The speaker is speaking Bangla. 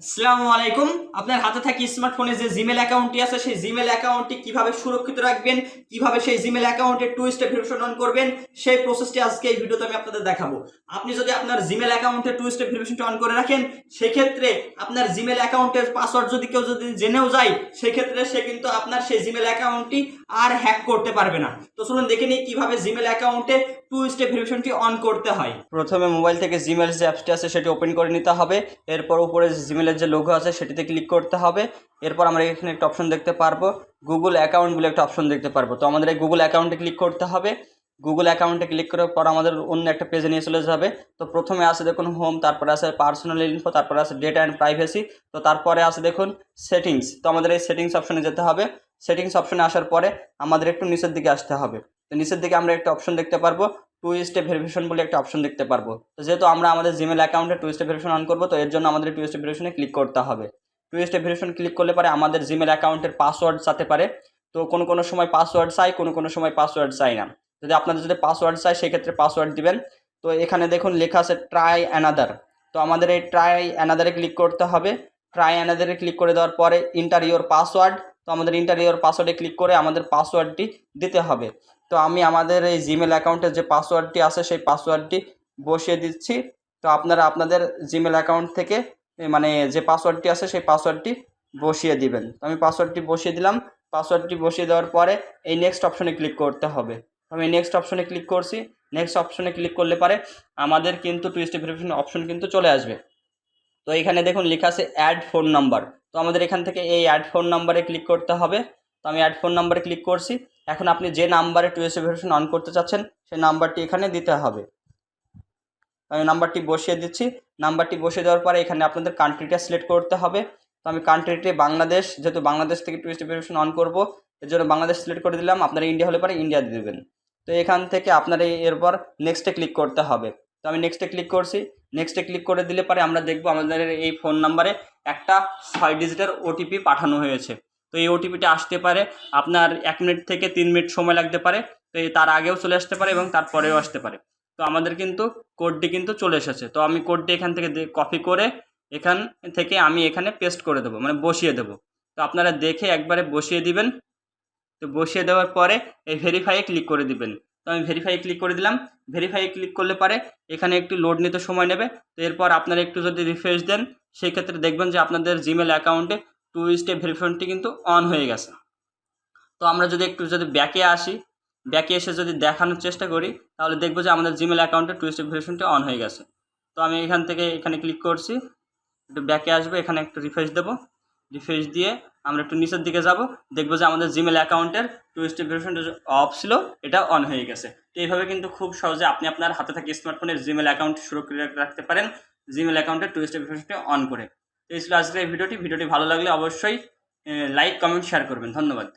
আসসালামু আলাইকুম। আপনার হাতে থাকি স্মার্টফোনে যে জিমেল অ্যাকাউন্টটি আছে, সেই জিমেল অ্যাকাউন্টটি কীভাবে সুরক্ষিত রাখবেন, কীভাবে সেই জিমেল অ্যাকাউন্টে টু স্টেপ ভেরিফিকেশন অন করবেন, সেই প্রসেসটি আজকে এই ভিডিওতে আমি আপনাদের দেখাবো। আপনি যদি আপনার জিমেল অ্যাকাউন্টে টু স্টেপ ভেরিফিকেশন অন করে রাখেন, সেক্ষেত্রে আপনার জিমেল অ্যাকাউন্টের পাসওয়ার্ড যদি কেউ যদি জেনেও যায়, সেক্ষেত্রে সে কিন্তু আপনার সেই জিমেল অ্যাকাউন্টটি আর হ্যাক করতে পারবে না। তো চলুন দেখে নিই কীভাবে জিমেল অ্যাকাউন্টে টু স্টেপ ভেরিফিকেশনটি অন করতে হয়। প্রথমে মোবাইল থেকে জিমেল যে অ্যাপসটি আছে সেটি ওপেন করে নিতে হবে। এরপর উপরে জিমেলের যে লোগো আছে সেটিতে ক্লিক করতে হবে। এরপর আমরা এখানে একটা অপশন দেখতে পারব। গুগল অ্যাকাউন্ট বলে একটা অপশন দেখতে পারব। তো আমাদের এই গুগল অ্যাকাউন্টে ক্লিক করতে হবে। গুগল অ্যাকাউন্টে ক্লিক করার পর আমাদের অন্য একটা পেজে নিয়ে চলে যাবে। তো প্রথমে আছে দেখুন হোম তারপরে আছে পার্সোনাল ইনফো তারপরে আছে ডেটা অ্যান্ড প্রাইভেসি তো তারপরে আছে দেখুন সেটিংস তো আমাদের এই সেটিংস অপশনে যেতে হবে। সেটিংস অপশনে আসার পরে আমাদের একটু নিচের দিকে আসতে হবে। তো নিচের দিকে আমরা একটা অপশন দেখতে পারব টু স্টেপ ভেরিফিকেশন বলে একটা অপশন দেখতে পারব। তো যেহেতু আমরা আমাদের জিমেল অ্যাকাউন্টে টু স্টেপ ভেরিফিকেশন অন করব, তো এর জন্য আমাদের টু স্টেপ ভেরিফিকেশনে ক্লিক করতে হবে। টু স্টেপ ভেরিফিকেশন ক্লিক করলে পরে আমাদের জিমেল অ্যাকাউন্টের পাসওয়ার্ড চাতে পারে। তো কোনো কোনো সময় পাসওয়ার্ড চাই, কোনো কোনো সময় পাসওয়ার্ড চাই না। যদি আপনাদের যদি পাসওয়ার্ড চাই, সেক্ষেত্রে পাসওয়ার্ড দিবেন। তো এখানে দেখুন লেখা আছে ট্রাই অ্যানাদার তো আমাদের এই ট্রাই অ্যানাদারে ক্লিক করতে হবে। ট্রাই অ্যানাদারে ক্লিক করে দেওয়ার পরে ইন্টার ইওর পাসওয়ার্ড তো আমাদের ইন্টার ইওর পাসওয়ার্ডে ক্লিক করে আমাদের পাসওয়ার্ডটি দিতে হবে। তো আমি আমাদের এই জিমেল অ্যাকাউন্টের যে পাসওয়ার্ডটি আছে সেই পাসওয়ার্ডটি বসিয়ে দিচ্ছি। তো আপনারা আপনাদের জিমেল অ্যাকাউন্ট থেকে মানে যে পাসওয়ার্ডটি আছে সেই পাসওয়ার্ডটি বসিয়ে দিবেন। তো আমি পাসওয়ার্ডটি বসিয়ে দিলাম। পাসওয়ার্ডটি বসিয়ে দেওয়ার পরে এই নেক্সট অপশনে ক্লিক করতে হবে। আমি নেক্সট অপশনে ক্লিক করছি। নেক্সট অপশনে ক্লিক করলে পারে আমাদের কিন্তু টু স্টেপ অপশন কিন্তু চলে আসবে। তো এখানে দেখুন লেখা আছে অ্যাড ফোন নাম্বার তো আমাদের এখান থেকে এই অ্যাড ফোন নাম্বারে ক্লিক করতে হবে। তো আমি অ্যাড ফোন নাম্বারে ক্লিক করছি। এখন আপনি যে নাম্বারে টু স্টেপ ভেরিফিকেশন অন করতে চাচ্ছেন, সেই নাম্বারটি এখানে দিতে হবে। আমি নাম্বারটি বসিয়ে দিচ্ছি। নাম্বারটি বসিয়ে দেওয়ার পরে এখানে আপনাদের কান্ট্রিটা সিলেক্ট করতে হবে। তো আমি কান্ট্রিটি বাংলাদেশ, যেহেতু বাংলাদেশ থেকে টু স্টেপ ভেরিফিকেশন অন করব, এর জন্য বাংলাদেশ সিলেক্ট করে দিলাম। আপনারা ইন্ডিয়া হলে পরে ইন্ডিয়া দিয়ে দেবেন। তো এখান থেকে আপনার এরপর নেক্সটে ক্লিক করতে হবে। তো আমি নেক্সটে ক্লিক করছি। নেক্সটে ক্লিক করে দিলে পরে আমরা দেখব আমাদের এই ফোন নাম্বারে একটা ছয় ডিজিটের ওটিপি পাঠানো হয়েছে। তো এই ওটিপিটা আসতে পারে, আপনার এক মিনিট থেকে তিন মিনিট সময় লাগতে পারে। তো তার আগেও চলে আসতে পারে এবং তারপরেও আসতে পারে। তো আমাদের কিন্তু কোডটি কিন্তু চলে এসেছে। তো আমি কোডটি এখান থেকে কপি করে এখান থেকে আমি এখানে পেস্ট করে দেবো মানে বসিয়ে দেবো। তো আপনারা দেখে একবারে বসিয়ে দিবেন। তো বসিয়ে দেওয়ার পরে এই ভেরিফাইয়ে ক্লিক করে দিবেন। তো আমি ভেরিফাই ক্লিক করে দিলাম। ভেরিফাই ক্লিক করলে পারে এখানে একটু লোড নিতে সময় নেবে। তো এরপর আপনারা একটু যদি রিফ্রেশ দেন সেই ক্ষেত্রে দেখবেন যে আপনাদের জিমেল অ্যাকাউন্টে টু স্টেপ ভেরিফিকেশনটি কিন্তু অন হয়ে গেছে। তো আমরা যদি একটু যদি ব্যাকে আসি ব্যাকে এসে যদি দেখানোর চেষ্টা করি, তাহলে দেখব যে আমাদের জিমেল অ্যাকাউন্টে টু স্টেপ ভেরিফিকেশনটি অন হয়ে গেছে। তো আমি এখান থেকে এখানে ক্লিক করছি। একটু ব্যাকে আসব, এখানে একটু রিফ্রেশ দেবো। রিফ্রেশ দিয়ে আমরা একটু নিচের দিকে যাব। দেখব যে আমাদের জিমেল অ্যাকাউন্টের টু স্টেপ অফ ছিল, এটা অন হয়ে গেছে। তো এইভাবে কিন্তু খুব সহজে আপনি আপনার হাতে থাকা স্মার্টফোনের জিমেল অ্যাকাউন্ট সুরক্ষিত রাখতে পারেন জিমেল অ্যাকাউন্টের টু স্টেপ অন করে এই ছিল আজকের এই ভিডিওটি। ভিডিওটি ভালো লাগলে অবশ্যই লাইক কমেন্ট শেয়ার করবেন। ধন্যবাদ।